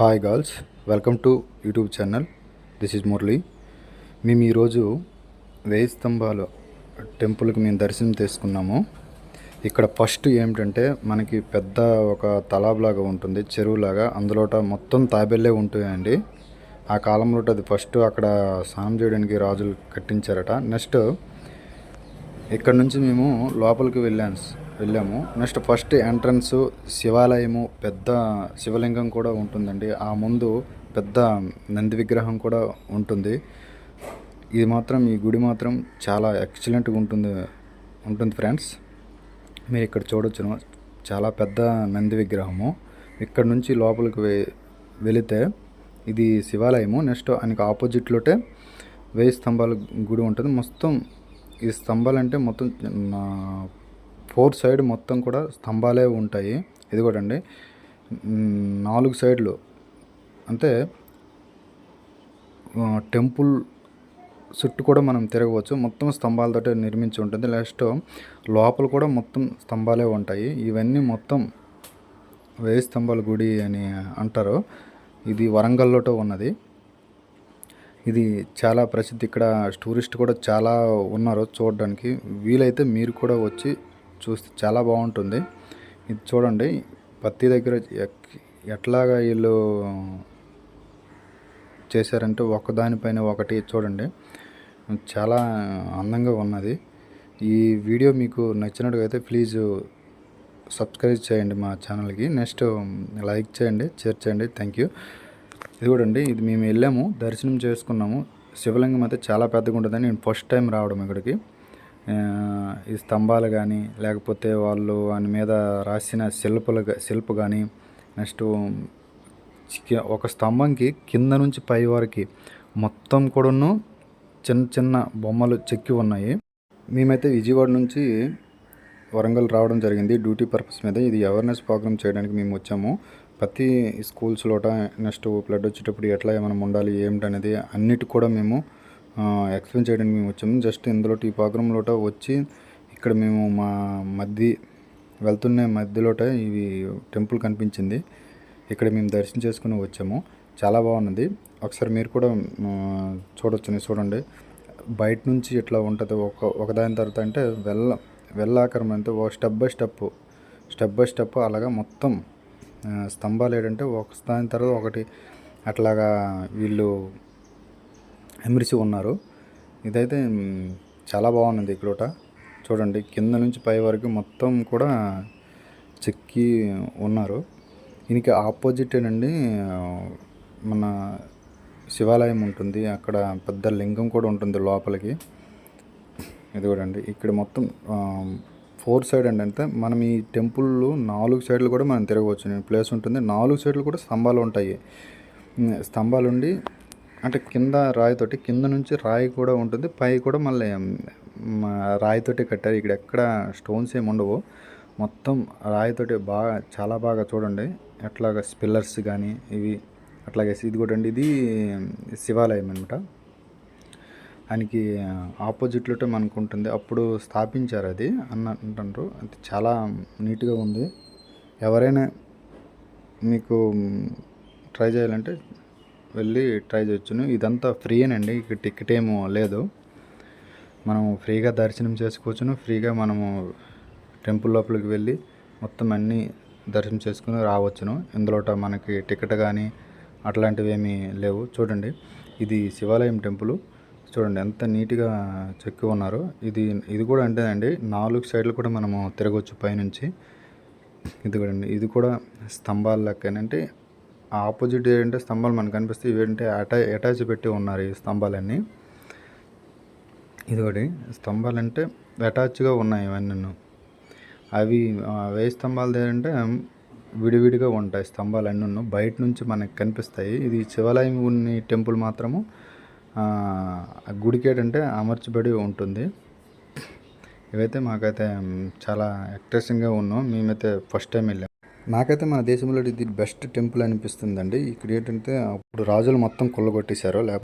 Hi girls welcome to YouTube channel this is Murali మేము ఈరోజు వేయి స్తంభాలు టెంపుల్కి మేము దర్శనం చేసుకున్నాము. ఇక్కడ ఫస్ట్ ఏమిటంటే మనకి పెద్ద ఒక తలాబ్లాగా ఉంటుంది చెరువులాగా. అందులోట మొత్తం తాబెల్లే ఉంటాయండి. ఆ కాలంలో అది ఫస్ట్ అక్కడ స్నానం చేయడానికి రాజులు కట్టించారట. నెక్స్ట్ ఇక్కడ నుంచి మేము లోపలికి వెళ్ళాము వెళ్ళాము. నెక్స్ట్ ఫస్ట్ ఎంట్రన్స్ శివాలయము పెద్ద శివలింగం కూడా ఉంటుందండి. ఆ ముందు పెద్ద నంది విగ్రహం కూడా ఉంటుంది. ఇది మాత్రం ఈ గుడి మాత్రం చాలా ఎక్సలెంట్గా ఉంటుంది ఉంటుంది ఫ్రెండ్స్ మీరు ఇక్కడ చూడొచ్చును. చాలా పెద్ద నంది విగ్రహము. ఇక్కడ నుంచి లోపలికి వెళితే ఇది శివాలయము. నెక్స్ట్ ఆయనకి ఆపోజిట్లోటే వేయి స్తంభాల గుడి ఉంటుంది. మొత్తం ఈ స్తంభాలు అంటే మొత్తం ఫోర్ సైడ్ మొత్తం కూడా స్తంభాలే ఉంటాయి. ఇది కూడా అండి. నాలుగు సైడ్లు. అంటే టెంపుల్ చుట్టూ కూడా మనం తిరగవచ్చు. మొత్తం స్తంభాలతో నిర్మించి ఉంటుంది. నెక్స్ట్ లోపల కూడా మొత్తం స్తంభాలే ఉంటాయి. ఇవన్నీ మొత్తం వేయి స్తంభాల గుడి అని అంటారు. ఇది వరంగల్లోటో ఉన్నది. ఇది చాలా ప్రసిద్ధి. ఇక్కడ టూరిస్ట్ కూడా చాలా ఉన్నారు చూడడానికి. వీలైతే మీరు కూడా వచ్చి చూస్తే చాలా బాగుంటుంది. ఇది చూడండి పత్తి దగ్గర ఎట్లాగా వీళ్ళు చేశారంటే ఒకదానిపైన ఒకటి చూడండి. చాలా అందంగా ఉన్నది. ఈ వీడియో మీకు నచ్చినట్టుగైతే ప్లీజ్ సబ్స్క్రైబ్ చేయండి మా ఛానల్కి. నెక్స్ట్ లైక్ చేయండి షేర్ చేయండి. Thank you. ఇది కూడా అండి ఇది మేము వెళ్ళాము దర్శనం చేసుకున్నాము. శివలింగం అయితే చాలా పెద్దగా ఉంటుందని నేను ఫస్ట్ టైం రావడం ఇక్కడికి. ఈ స్తంభాలు కానీ లేకపోతే వాళ్ళు దాని మీద రాసిన శిల్పులు శిల్పు శిల్ప కానీ నెక్స్ట్ ఒక స్తంభంకి కింద నుంచి పై వరకు మొత్తం కూడాను చిన్న చిన్న బొమ్మలు చెక్కి ఉన్నాయి. మేమైతే విజయవాడ నుంచి వరంగల్ రావడం జరిగింది. డ్యూటీ పర్పస్ మీద ఇది అవేర్నెస్ ప్రోగ్రామ్ చేయడానికి మేము వచ్చాము. ప్రతి స్కూల్స్లోట నెక్స్ట్ బ్లడ్ వచ్చేటప్పుడు ఎట్లా మనం ఉండాలి ఏమిటనేది అన్నిటి కూడా మేము ఎక్స్ప్లెయిన్ చేయడానికి మేము వచ్చాము. జస్ట్ ఇందులో ఈ ప్రోగ్రాంలోట వచ్చి ఇక్కడ మేము మా మధ్య వెళ్తున్న మధ్యలోట ఇవి టెంపుల్ కనిపించింది. ఇక్కడ మేము దర్శనం చేసుకుని వచ్చాము. చాలా బాగున్నది. ఒకసారి మీరు కూడా ఆ, చూడొచ్చు చూడండి. బయట నుంచి ఇట్లా ఉంటుంది ఒక ఒకదాని తర్వాత అంటే వెళ్ళ వెళ్ళాకరం అంటే ఒక step by step step by step అలాగా మొత్తం స్తంభాలు ఏంటంటే ఒక దాని తర్వాత ఒకటి అట్లాగా వీళ్ళు ఎమిరిసి ఉన్నారు. ఇదైతే చాలా బాగున్నది ఇక్కడ చూడండి కింద నుంచి పై వరకు మొత్తం కూడా చెక్కి ఉన్నారు. దీనికి ఆపోజిటేనండి మన శివాలయం ఉంటుంది. అక్కడ పెద్ద లింగం కూడా ఉంటుంది లోపలికి. ఇది కూడా అండి ఇక్కడ మొత్తం ఫోర్ సైడ్ అండి అంటే మనం ఈ టెంపుల్లో నాలుగు సైడ్లు కూడా మనం తిరగవచ్చు. ప్లేస్ ఉంటుంది. నాలుగు సైడ్లు కూడా స్తంభాలు ఉంటాయి. స్తంభాలుండి స్తంభాలు ఉండి అంటే కింద రాయితోటి కింద నుంచి రాయి కూడా ఉంటుంది. పై కూడా మళ్ళీ రాయితోటి కట్టారు. ఇక్కడ ఎక్కడ స్టోన్స్ ఏమి ఉండవు. మొత్తం రాయితోటి బాగా చాలా బాగా చూడండి. ఎట్లాగా స్పిల్లర్స్ కానీ ఇవి అట్లాగే ఇది కూడా అండి ఇది శివాలయం అనమాట ఆయనకి ఆపోజిట్లో మనకు ఉంటుంది అప్పుడు స్థాపించారు అది అన్న అంటారు అది చాలా నీట్గా ఉంది. ఎవరైనా మీకు ట్రై చేయాలంటే వెళ్ళి ట్రై చేయొచ్చును. ఇదంతా ఫ్రీయేనండి. ఇక్కడ టికెట్ ఏమో లేదు. మనం ఫ్రీగా దర్శనం చేసుకోవచ్చును. ఫ్రీగా మనము టెంపుల్ లోపలికి వెళ్ళి మొత్తం అన్నీ దర్శనం చేసుకుని రావచ్చును. ఇందులోట మనకి టికెట్ కానీ అట్లాంటివి ఏమీ లేవు. చూడండి. ఇది శివాలయం టెంపుల్. చూడండి ఎంత నీట్గా చెక్కి ఉన్నారు. ఇది ఇది కూడా అంటేనండి నాలుగు సైడ్లు కూడా మనము తిరగవచ్చు పైనుంచి. ఇది కూడా అండి ఇది కూడా స్తంభాల లెక్కనంటే ఆపోజిట్ ఏంటంటే స్తంభాలు మనకు కనిపిస్తాయి ఇవేంటే అటా అటాచ్ పెట్టి ఉన్నారు ఈ స్తంభాలన్నీ. ఇదొకటి స్తంభాలు అంటే అటాచ్గా ఉన్నాయి ఇవన్నీ అవి వేయి స్తంభాలు ఏంటంటే విడివిడిగా ఉంటాయి స్తంభాలు అన్నీ బయట నుంచి మనకు కనిపిస్తాయి. ఇది శివాలయం ఉన్న టెంపుల్ మాత్రము. గుడికేటంటే అమర్చబడి ఉంటుంది. ఇవైతే మాకైతే చాలా ఇంట్రెస్టింగ్గా ఉన్నాం. మేమైతే ఫస్ట్ టైం వెళ్ళాం. నాకైతే మన దేశంలో ఇది బెస్ట్ టెంపుల్ అనిపిస్తుందండి. ఇక్కడ ఏంటంటే అప్పుడు రాజులు మొత్తం కొల్లగొట్టేశారు. లేకపోతే